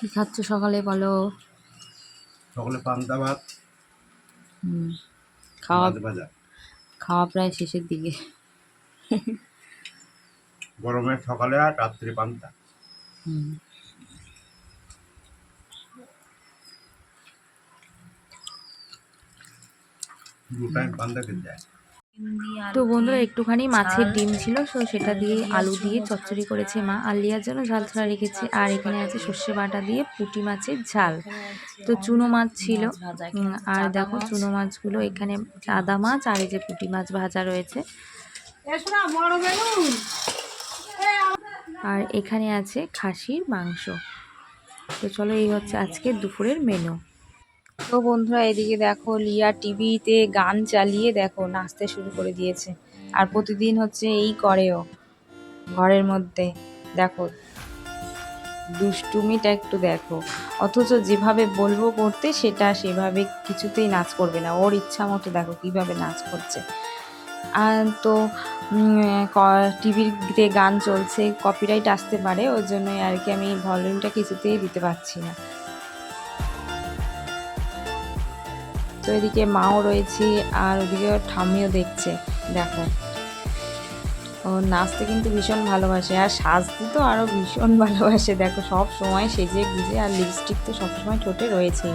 কি খাচ্ছ সকালে বলো? সকালে পান্তা ভাত খাওয়া খাওয়া প্রায় শেষের দিকে। গরমে সকালে আর রাত্রি পান্তা। হুম। দু টাইম পান্তা খেতে যায়। তো বন্ধুরা একটুখানি মাছের ডিম ছিল তো সেটা দিয়ে আলু দিয়ে চচ্চড়ি করেছে মা। আর লিয়ার জন্য ঝাল ছাড়া রেখেছে। আর এখানে আছে সর্ষে বাটা দিয়ে পুঁটি মাছের ঝাল। তো চুনো মাছ ছিল। আর দেখো চুনো মাছগুলো এখানে আদা মাছ আর এই যে পুঁটি মাছ ভাজা রয়েছে। আর এখানে আছে খাসির মাংস। তো চলো এই হচ্ছে আজকে দুপুরের মেনু তো বন্ধুরা, এদিকে দেখো লিয়া টিভিতে গান চালিয়ে দেখো নাচতে শুরু করে দিয়েছে। আর প্রতিদিন হচ্ছে এই করেও ঘরের মধ্যে। দেখো, দুষ্টুমিটা একটু দেখো। অথচ যেভাবে বলব করতে, সেটা সেভাবে কিছুতেই নাচ করবে না। ওর ইচ্ছা মতো দেখো কীভাবে নাচ করছে। আর তো টিভিতে গান চলছে কপিরাইট আসতে পারে ওর জন্যই আর কি আমি ভলিউমটা কিছুতেই দিতে পারছি না। তো এদিকে মাও রয়েছি আর ওদিকে ঠাম্মিও দেখছে, দেখো। ও নাচতে কিন্তু ভীষণ ভালোবাসে আর সাজতে তো আরও ভীষণ ভালোবাসে, দেখো সব সময় সেজে গুজে আর লিপস্টিক তো সবসময় ঠোঁটে রয়েছেই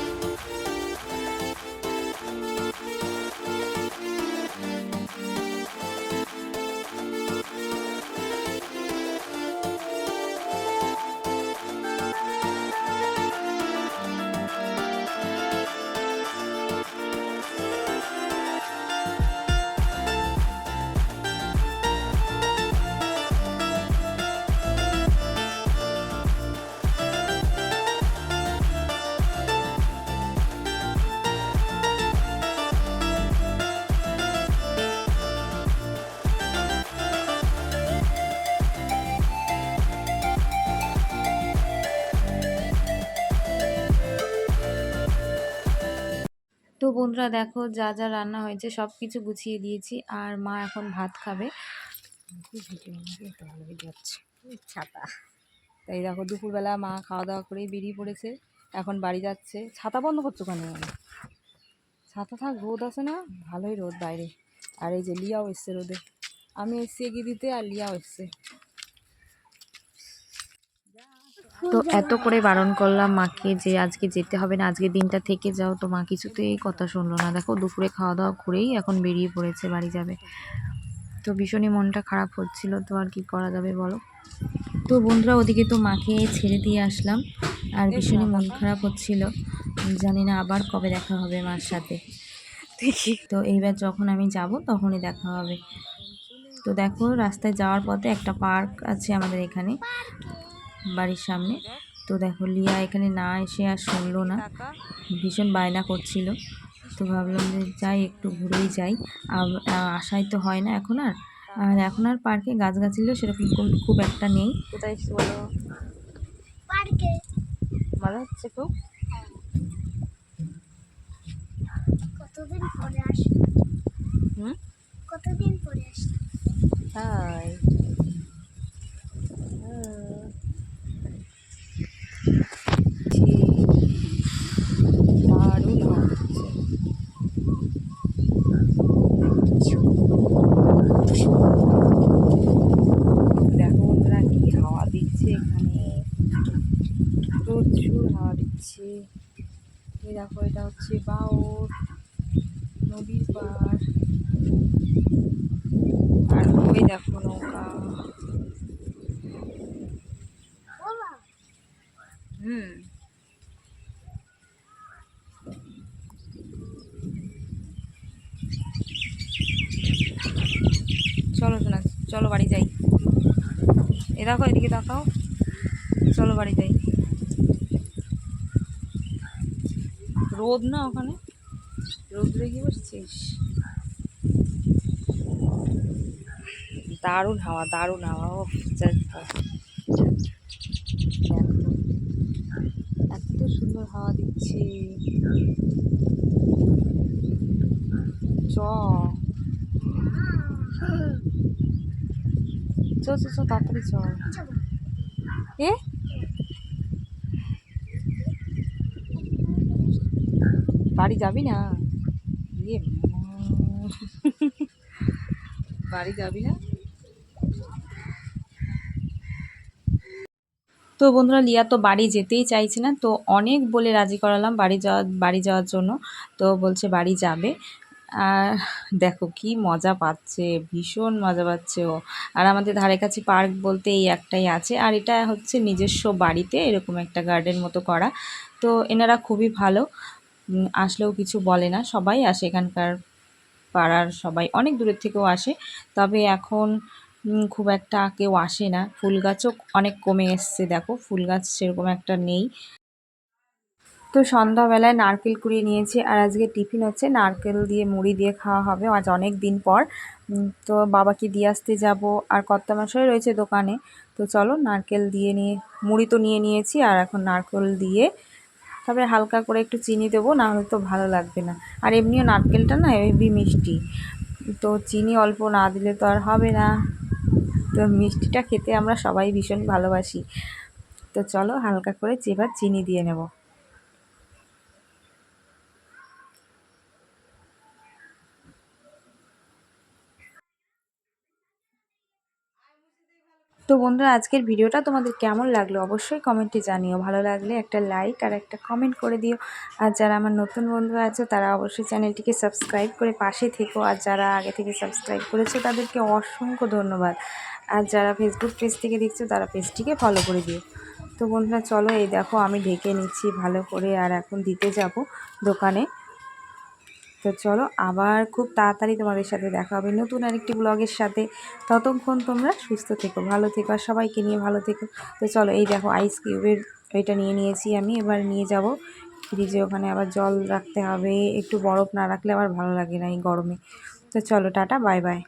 বন্ধুরা দেখো যা যা রান্না হয়েছে সব কিছু গুছিয়ে দিয়েছি আর মা এখন ভাত খাবে। ছাতা। তাই দেখো দুপুরবেলা মা খাওয়া দাওয়া করেই বেরিয়ে পড়েছে, এখন বাড়ি যাচ্ছে। ছাতা বন্ধ করছ কেন? ছাতা থাক, রোদ আছে না? ভালোই রোদ বাইরে। আর এই যে লিয়াও এসছে রোদে। আমি এসছি এগিয়ে দিতে আর লিয়াও এসছে। তো এত করে বারণ করলাম মাকে যে আজকে যেতে হবে না আজকে দিনটা থেকে যাও। তো মা কিছুতেই কথা শুনলো না। দেখো দুপুরে খাওয়া দাওয়া করেই এখন বেরিয়ে পড়েছে বাড়ি যাবে। তো ভীষণই মনটা খারাপ হচ্ছিল। তো আর কি করা যাবে বলো? তো বন্ধুরা ওদিকে তো মাকে ছেড়ে দিয়ে আসলাম। আর ভীষণই মন খারাপ হচ্ছিল। জানি না আবার কবে দেখা হবে মার সাথে। দেখি। তো এইবার যখন আমি যাব তখনই দেখা হবে। তো দেখো রাস্তায় যাওয়ার পথে একটা পার্ক আছে আমাদের এখানে। বাড়ির সামনে। তো দেখো লিয়া এখানে না এসে আর শুনলো না। ভীষণ বায়না করছিল। তো ভাবলাম যে যাই একটু ঘুরেই যাই। আব- আ- তো হয় না এখন আর। আর এখন আর পার্কে গাছ গাছগাছালিও সেরকম খুব- একটা নেই। কোথায় বলো? পার্কে। ভালো হচ্ছে খুব? কতদিন পরে আসি হুম? কতদিন পরে আসি তাই। প্রচুর হাওয়া দিচ্ছে। এই দেখো, এটা হচ্ছে বাউর নদীর পাড়। আর ওই দেখো নৌকা। হুম। চলো শোনা চলো বাড়ি যাই। এ দেখো, এদিকে দেখাও চলো বাড়ি যাই। রোদ না ওখানে? রোদ্রে গিয়ে বসছিস? দারুণ হাওয়া দারুণ হাওয়া ও এত সুন্দর হাওয়া দিচ্ছে। চ। চ তাড়াতাড়ি চ এ? বাড়ি যাবি না? ইয়ে বাড়ি যাবি না? তো বন্ধুরা, লিয়া তো বাড়ি যেতেই চাইছে না, তো অনেক বলে রাজি করালাম বাড়ি যাওয়া, বাড়ি যাওয়ার জন্য। তো বলছে বাড়ি যাবে। আর দেখো কি মজা পাচ্ছে, ভীষণ মজা পাচ্ছে ও। আর আমাদের ধারে কাছে পার্ক বলতে এই একটাই আছে। আর এটা হচ্ছে নিজস্ব বাড়িতে এরকম একটা গার্ডেন মতো করা। তো এনারা খুবই ভালো। আসলেও কিছু বলে না। সবাই আসে এখানকার পাড়ার সবাই। অনেক দূরের থেকেও আসে। তবে এখন খুব একটা কেউ আসে না। ফুল গাছও অনেক কমে এসছে, দেখো। ফুল গাছ সেরকম একটা নেই। তো সন্ধ্যাবেলায় নারকেল কুড়িয়ে নিয়েছি আর আজকে টিফিন হচ্ছে। নারকেল দিয়ে মুড়ি দিয়ে খাওয়া হবে আজ অনেক দিন পর। তো বাবাকে দিয়ে আসতে যাব আর কর্তা মশাই রয়েছে দোকানে। তো চলো নারকেল দিয়ে নিয়ে, মুড়ি তো নিয়ে নিয়েছি আর এখন নারকেল দিয়ে তবে হালকা করে একটু চিনি দেবো না হলে তো ভালো লাগবে না। আর এমনিও নারকেলটা না হেভি মিষ্টি। তো চিনি অল্প না দিলে তো আর হবে না। তো মিষ্টিটা খেতে আমরা সবাই ভীষণ ভালোবাসি। তো চলো হালকা করে চেবার চিনি দিয়ে নেব। তো বন্ধুরা, আজকের ভিডিওটা তোমাদের কেমন লাগল অবশ্যই কমেন্টে জানিও। ভালো লাগলে একটা লাইক আর একটা কমেন্ট করে দিও। আর যারা আমার নতুন বন্ধু আছে, তারা অবশ্যই চ্যানেলটিকে সাবস্ক্রাইব করে পাশে থেকো। আর যারা আগে থেকে সাবস্ক্রাইব করেছ, তাদেরকে অসংখ্য ধন্যবাদ। আর যারা ফেসবুক পেজ থেকে দেখছ, তারা পেজটিকে ফলো করে দিও। তো বন্ধুরা, চলো এই দেখো, আমি ঢেকে নিচ্ছি ভালো করে। আর এখন দিতে যাব দোকানে। তো চলো আবার খুব তাড়াতাড়ি তোমাদের সাথে দেখা হবে নতুন আরেকটি ব্লগের সাথে। ততক্ষণ তোমরা সুস্থ থেকো, ভালো থেকো আর সবাইকে নিয়ে ভালো থেকো। তো চলো এই দেখো আইস কিউবের এটা নিয়ে নিয়েছি আমি, এবার নিয়ে যাব। ফ্রিজে ওখানে আবার জল রাখতে হবে, একটু বরফ না রাখলে আবার ভালো লাগে না এই গরমে। তো চলো টাটা বাই বাই